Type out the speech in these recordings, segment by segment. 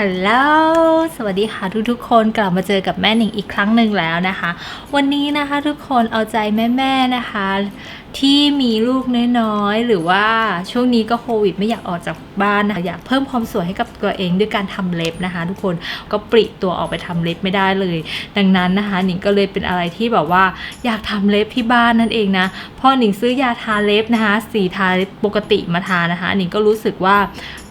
ฮัลโหล สวัสดีค่ะทุกๆ คนกลับมาเจอกับแม่หนิงอีกครั้งหนึ่งแล้วนะคะ วันนี้นะคะทุกคนเอาใจแม่ๆนะคะ ที่มีลูกน้อยๆ หรือว่าช่วงนี้ก็โควิดไม่อยากออกจากบ้านนะคะอยากเพิ่มความสวยให้กับตัวเองด้วยการทำเล็บนะคะ ทุกคนก็ปริตัวออกไปทำเล็บไม่ได้เลย ดังนั้นนะคะหนิงก็เลยเป็นอะไรที่แบบว่าอยากทำเล็บที่บ้านนั่นเองนะพอหนิงซื้อยาทาเล็บนะคะ สีทาเล็บปกติมาทานะคะหนิงก็รู้สึกว่า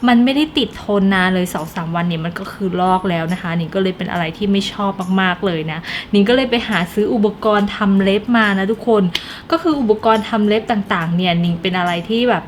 มันไม่ได้ติดทนนานเลย2อสาวันเนี่ยมันก็คือลอกแล้วนะคะนิงก็เลยเป็นอะไรที่ไม่ชอบมากๆเลยนะนิงก็เลยไปหาซื้ออุปกรณ์ทำเล็บมานะทุกคนก็คืออุปกรณ์ทำเล็บต่างๆ เนี่ยนิงเป็นอะไรที่แบบ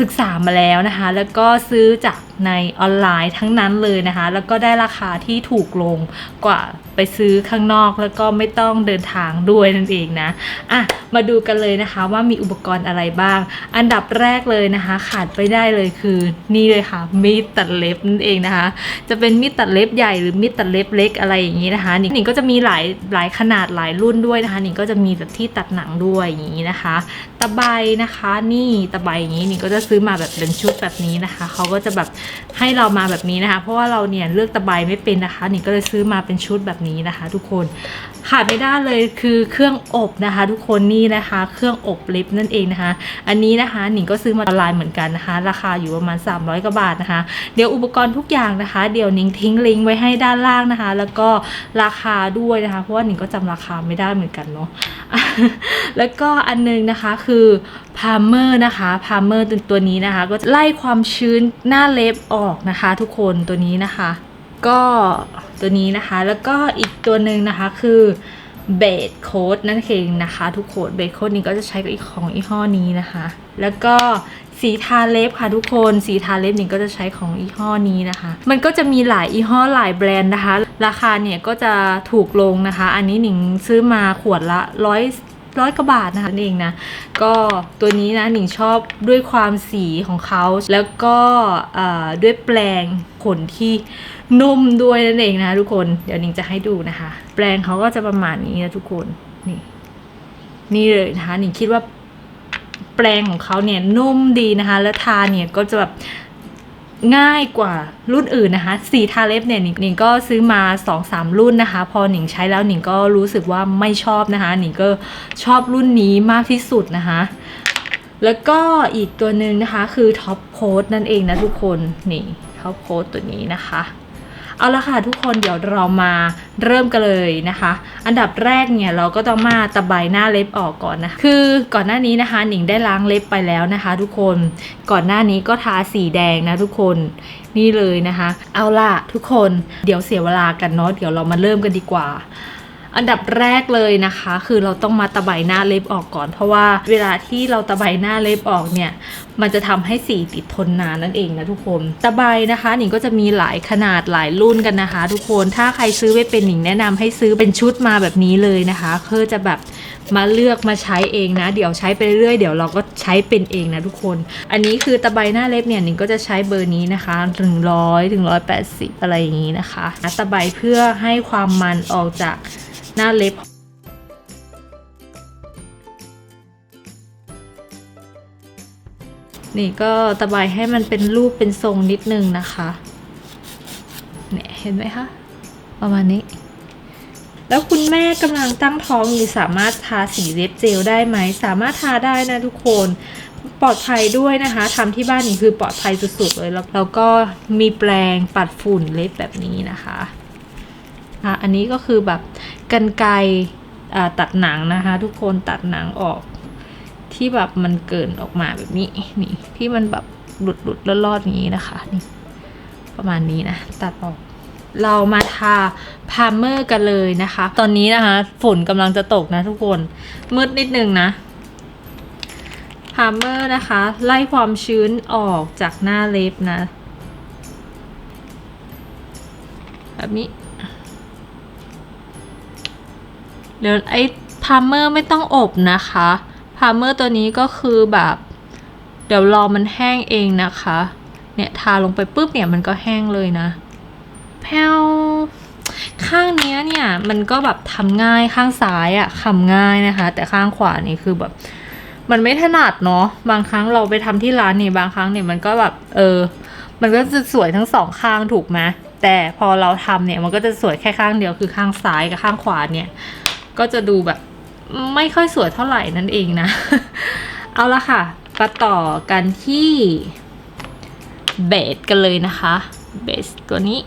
ศึกษามาแล้วนะคะ แล้วก็ซื้อจากในออนไลน์ทั้งนั้นเลยนะคะ แล้วก็ได้ราคาที่ถูกลงกว่า ไปซื้อข้างนอกแล้วก็ไม่ต้องเดินทางด้วยนั่นเองนะอะมาดูกันเลยนะคะว่ามีอุปกรณ์อะไรบ้าง อันดับแรกเลยนะคะ ขาดไปได้เลยคือนี่เลยค่ะ มีดตัดเล็บนั่นเองนะคะ จะเป็นมีดตัดเล็บใหญ่หรือมีดตัดเล็บเล็กอะไรอย่างนี้นะคะหนิงก็จะมีหลายหลายขนาดหลายรุ่นด้วยนะคะหนิงก็จะมีแบบที่ตัดหนังด้วยอย่างนี้นะคะ ตะไบนะคะนี่ตะไบอย่างนี้หนิงก็จะซื้อมาแบบเป็นชุดแบบนี้นะคะเขาก็จะแบบให้เรามาแบบนี้นะคะ เพราะว่าเราเนี่ยเลือกตะไบไม่เป็นนะคะหนิงก็เลยซื้อมาเป็นชุดแบบนี้นะคะ ทุกคนขาดไม่ได้เลยคือเครื่องอบนะคะ ทุกคนนี่นะคะ เครื่องอบเล็บนั่นเองนะคะ อันนี้นะคะหนิงก็ซื้อมาออนไลน์เหมือนกันนะคะ ราคาอยู่ประมาณ 300กว่าบาทนะคะ เดี๋ยวอุปกรณ์ทุกอย่างนะคะ เดี๋ยวหนิงทิ้งลิงก์ไว้ให้ด้านล่างนะคะ แล้วก็ราคาด้วยนะคะ เพราะว่าหนิงก็จำราคาไม่ได้เหมือนกันเนาะแล้วก็อันนึงนะคะคือพาเมอร์นะคะพาเมอร์ตัวนี้นะคะ ก็ไล่ความชื้นหน้าเล็บออกนะคะ ทุกคนตัวนี้นะคะ ก็ ตัวนี้นะคะ แล้วก็อีกตัวหนึ่งนะคะคือเบดโค้ดนั่นเองนะคะ ทุกคนเบดโค้ดนี้ก็จะใช้กับอีกของอีห้อนี้นะคะ แล้วก็สีทาเล็บค่ะทุกคนสีทาเล็บนี่ก็จะใช้ของอีห้อนี้นะคะ มันก็จะมีหลายอีห้อหลายแบรนด์นะคะ ราคาเนี่ยก็จะถูกลงนะคะ อันนี้หนิงซื้อมาขวดละร้อย ร้อยกว่าบาทนะคะนั่นเองนะ ก็ตัวนี้นะหนิงชอบด้วยความสีของเขา แล้วก็ด้วยแปลงขนที่นุ่มด้วยนั่นเองนะคะทุกคนเดี๋ยวหนิงจะให้ดูนะคะ แปลงเขาก็จะประมาณนี้นะทุกคนนี่นี่เลยนะคะหนิงคิดว่าแปลงของเขาเนี่ยนุ่มดีนะคะ แล้วทาเนี่ยก็จะแบบ ง่ายกว่ารุ่นอื่นนะคะ สีทาเล็บเนี่ยหนิงก็ซื้อมา2อสามรุ่นนะคะ พอหนิงใช้แล้วหนิงก็รู้สึกว่าไม่ชอบนะคะหนิงก็ชอบรุ่นนี้มากที่สุดนะคะ แล้วก็อีกตัวหนึ่งนะคะคือท็อปโค้ดนั่นเองนะทุกคนนี่ท็อปโค้ดตัวนี้นะคะ เอาละค่ะทุกคนเดี๋ยวเรามาเริ่มกันเลยนะคะ อันดับแรกเนี่ยเราก็ต้องมาตะไบหน้าเล็บออกก่อนนะคะคือก่อนหน้านี้นะคะหนิงได้ล้างเล็บไปแล้วนะคะ ทุกคนก่อนหน้านี้ก็ทาสีแดงนะทุกคนนี่เลยนะคะ เอาล่ะทุกคนเดี๋ยวเสียเวลากันเนาะเดี๋ยวเรามาเริ่มกันดีกว่า อันดับแรกเลยนะคะ คือเราต้องมาตะไบหน้าเล็บออกก่อน เพราะว่าเวลาที่เราตะไบหน้าเล็บออกเนี่ยมันจะทำให้สีติดทนนานนั่นเองนะทุกคน ตะไบนะคะหนิงก็จะมีหลายขนาดหลายรุ่นกันนะคะ ทุกคน ถ้าใครซื้อไม่เป็นหนิงแนะนำให้ซื้อเป็นชุดมาแบบนี้เลยนะคะเพื่อจะแบบมาเลือกมาใช้เองนะ เดี๋ยวใช้ไปเรื่อยเดี๋ยวเราก็ใช้เป็นเองนะทุกคน อันนี้คือตะไบหน้าเล็บเนี่ยหนิงก็จะใช้เบอร์นี้นะคะถึงร้อยถึงร้อยแปดสิบอะไรอย่างนี้นะคะตะไบเพื่อให้ความมันออกจาก หน้าเล็บ นี่ก็ตะไบให้มันเป็นรูปเป็นทรงนิดนึงนะคะเนี่ยเห็นไหมคะ ประมาณนี้ แล้วคุณแม่กำลังตั้งท้องอยู่สามารถทาสีเล็บเจลได้ไหม สามารถทาได้นะทุกคนปลอดภัยด้วยนะคะทำที่บ้านนี่คือปลอดภัยสุดๆเลยแล้วก็มีแปรงปัดฝุ่นเล็บแบบนี้นะคะ อะอันนี้ก็คือแบบกันไกรตัดหนังนะคะ ทุกคนตัดหนังออก ที่แบบมันเกินออกมาแบบนี้นี่ที่มันแบบหลุดหลุดๆรอดๆอย่างนี้นะคะนี่ประมาณนี้นะตัดออกเรามาทาพาร์เมอร์กันเลยนะคะ ตอนนี้นะคะ ฝนกำลังจะตกนะทุกคนมืดนิดนึงนะพาร์เมอร์นะคะ ไล่ความชื้นออกจากหน้าเล็บนะ แบบนี้ เดี๋ยวไอ้พาร์เมอร์ไม่ต้องอบนะคะพาร์เมอร์ตัวนี้ก็คือแบบ เดี๋ยวรอมันแห้งเองนะคะ เนี่ยทาลงไปปุ๊บเนี่ยมันก็แห้งเลยนะแพวข้างเนี้ยเนี่ยมันก็แบบทำง่ายข้างซ้ายอะ่ะทำง่ายนะคะ แต่ข้างขวานี่คือแบบ มันไม่ถนัดเนาะบางครั้งเราไปทำที่ร้านนี่บางครั้งเนี่ยมันก็แบบเออ มันก็จะสวยทั้งสองข้างถูกไหมแต่พอเราทำเนี่ยมันก็จะสวยแค่ข้างเดียวคือข้างซ้ายกับข้างขวาเนี่ย ก็จะดูแบบไม่ค่อยสวยเท่าไหร่นั่นเองนะ เอาละค่ะมาต่อกันที่เบสกันเลยนะคะเบสตัวนี้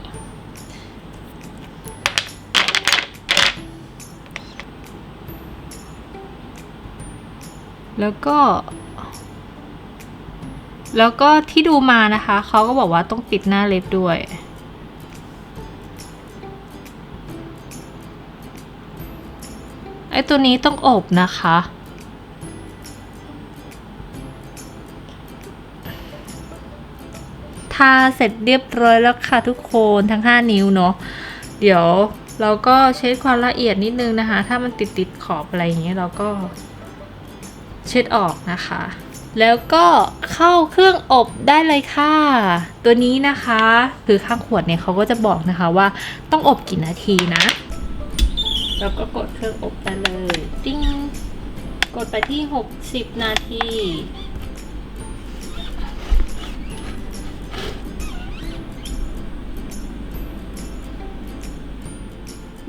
แล้วก็ แล้วก็ที่ดูมานะคะ เขาก็บอกว่าต้องปิดหน้าเล็บด้วย ไอตัวนี้ต้องอบนะคะ ทาเสร็จเรียบร้อยแล้วค่ะทุกคนทั้ง 5 นิ้วเนาะ เดี๋ยวเราก็เช็ดความละเอียดนิดนึงนะคะ ถ้ามันติดติดขอบอะไรอย่างเงี้ยเราก็เช็ดออกนะคะ แล้วก็เข้าเครื่องอบได้เลยค่ะ ตัวนี้นะคะ คือข้างขวดเนี่ยเขาก็จะบอกนะคะว่าต้องอบกี่นาทีนะ แล้วก็กดเครื่องอบไปเลยติ้งกดไปที่ 60 นาที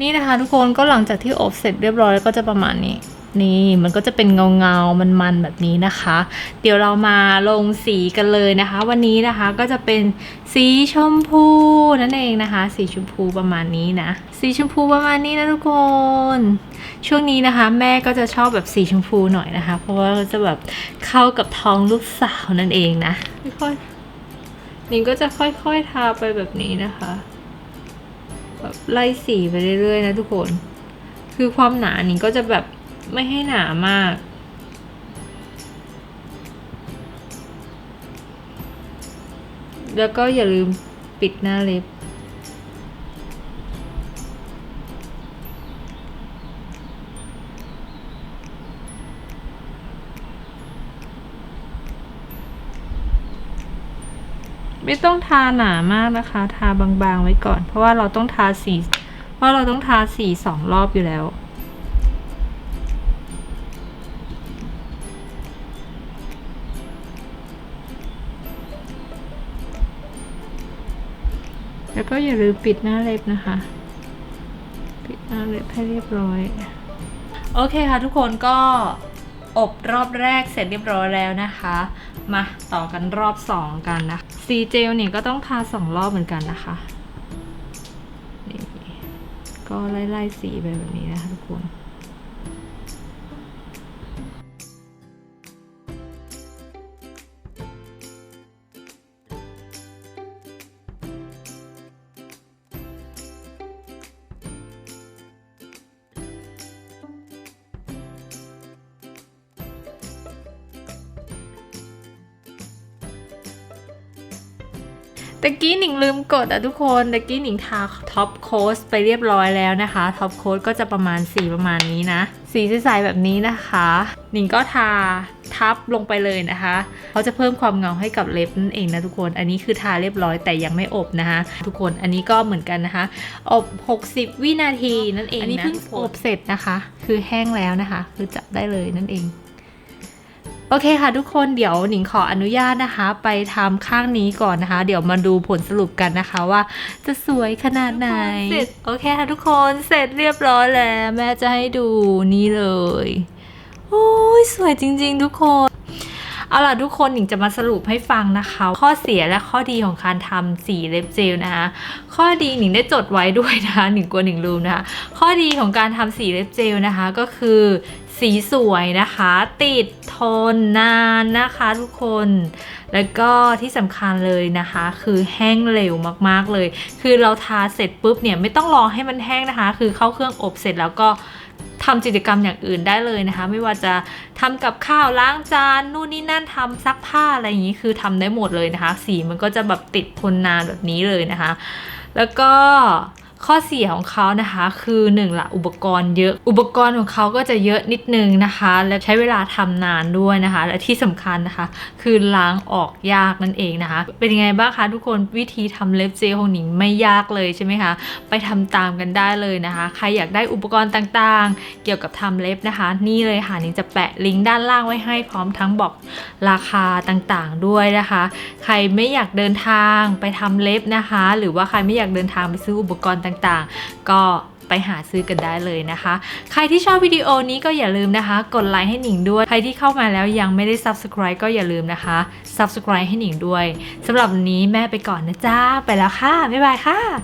นี่นะคะทุกคนก็หลังจากที่อบเสร็จเรียบร้อยก็จะประมาณนี้ นี่มันก็จะเป็นเงาเงาๆมันแบบนี้นะคะ เดี๋ยวเรามาลงสีกันเลยนะคะ วันนี้นะคะก็จะเป็นสีชมพูนั่นเองนะคะ สีชมพูประมาณนี้นะ สีชมพูประมาณนี้นะทุกคน ช่วงนี้นะคะ แม่ก็จะชอบแบบสีชมพูหน่อยนะคะ เพราะว่าจะแบบเข้ากับท้องลูกสาวนั่นเองนะค่อยๆนิ่งก็จะค่อยๆทาไปแบบนี้นะคะแบบไล่สีไปเรื่อยๆนะทุกคน คือความหนานี่งก็จะแบบ ไม่ให้หนามาก แล้วก็อย่าลืมปิดหน้าเล็บ ไม่ต้องทาหนามากนะคะ ทาบางๆไว้ก่อน เพราะว่าเราต้องทาสี เพราะเราต้องทาสีสองรอบอยู่แล้ว แล้วก็อย่าลืมปิดหน้าเล็บนะคะ ปิดหน้าเล็บให้เรียบร้อย โอเคค่ะทุกคนก็อบรอบแรกเสร็จเรียบร้อยแล้วนะคะ มาต่อกันรอบสองกันนะสีเจลเนี่ยก็ต้องทาสองรอบเหมือนกันนะคะ นี่ ก็ไล่ๆสีไปแบบนี้นะคะทุกคน ตะกี้หนิงลืมกดอะทุกคนตะกี้หนิงทาท็อปโค้ดไปเรียบร้อยแล้วนะคะท็อปโค้ดก็จะประมาณสีประมาณนี้นะ สีใสๆแบบนี้นะคะ หนิงก็ทาทับลงไปเลยนะคะเขาจะเพิ่มความเงาให้กับเล็บนั่นเองนะทุกคน อันนี้คือทาเรียบร้อยแต่ยังไม่อบนะคะ ทุกคนอันนี้ก็เหมือนกันนะคะ อบ 60 วินาทีนั่นเองนะอันนี้เพิ่งอบเสร็จนะคะ คือแห้งแล้วนะคะ คือจับได้เลยนั่นเอง โอเคค่ะทุกคนเดี๋ยวหนิงขออนุญาตนะคะ ไปทำข้างนี้ก่อนนะคะ เดี๋ยวมาดูผลสรุปกันนะคะว่าจะสวยขนาดไหนเสร็จโอเคค่ะทุกคนเสร็จเรียบร้อยแล้ว แม่จะให้ดูนี่เลยโอ้ยสวยจริง ๆ ทุกคนเอาล่ะทุกคนหนิงจะมาสรุปให้ฟังนะคะ ข้อเสียและข้อดีของการทำสีเล็บเจลนะคะ ข้อดีหนิงได้จดไว้ด้วยนะคะหนิงกลัวหนิงลืมนะคะ ข้อดีของการทำสีเล็บเจลนะคะก็คือสีสวยนะคะ ติดทนนานนะคะทุกคน แล้วก็ที่สำคัญเลยนะคะ คือแห้งเร็วมากๆเลย คือเราทาเสร็จปุ๊บเนี่ยไม่ต้องรอให้มันแห้งนะคะ คือเข้าเครื่องอบเสร็จแล้วก็ทำกิจกรรมอย่างอื่นได้เลยนะคะ ไม่ว่าจะทำกับข้าวล้างจานนู่นนี่นั่นทำซักผ้าอะไรอย่างนี้คือทำได้หมดเลยนะคะ สีมันก็จะแบบติดทนนานแบบนี้เลยนะคะ แล้วก็ ข้อเสียของเขานะคะคือหนึ่งละอุปกรณ์เยอะ อุปกรณ์ของเขาก็จะเยอะนิดนึงนะคะ และใช้เวลาทำนานด้วยนะคะ และที่สำคัญนะคะ คือล้างออกยากนั่นเองนะคะ เป็นยังไงบ้างคะทุกคนวิธีทำเล็บเจลของหนิงไม่ยากเลยใช่ไหมคะไปทำตามกันได้เลยนะคะ ใครอยากได้อุปกรณ์ต่างๆ เกี่ยวกับทำเล็บนะคะ นี่เลยค่ะหนิงจะแปะลิงก์ด้านล่างไว้ให้พร้อมทั้งบอกราคาต่างๆด้วยนะคะ ใครไม่อยากเดินทางไปทำเล็บนะคะ หรือว่าใครไม่อยากเดินทางไปซื้ออุปกรณ์ต่างๆ ก็ไปหาซื้อกันได้เลยนะคะ ใครที่ชอบวิดีโอนี้ก็อย่าลืมนะคะ กดไลค์ให้หนิงด้วย ใครที่เข้ามาแล้วยังไม่ได้ subscribe ก็อย่าลืมนะคะ subscribe ให้หนิงด้วยสำหรับวันนี้แม่ไปก่อนนะจ้าไปแล้วค่ะ บ๊ายบายค่ะ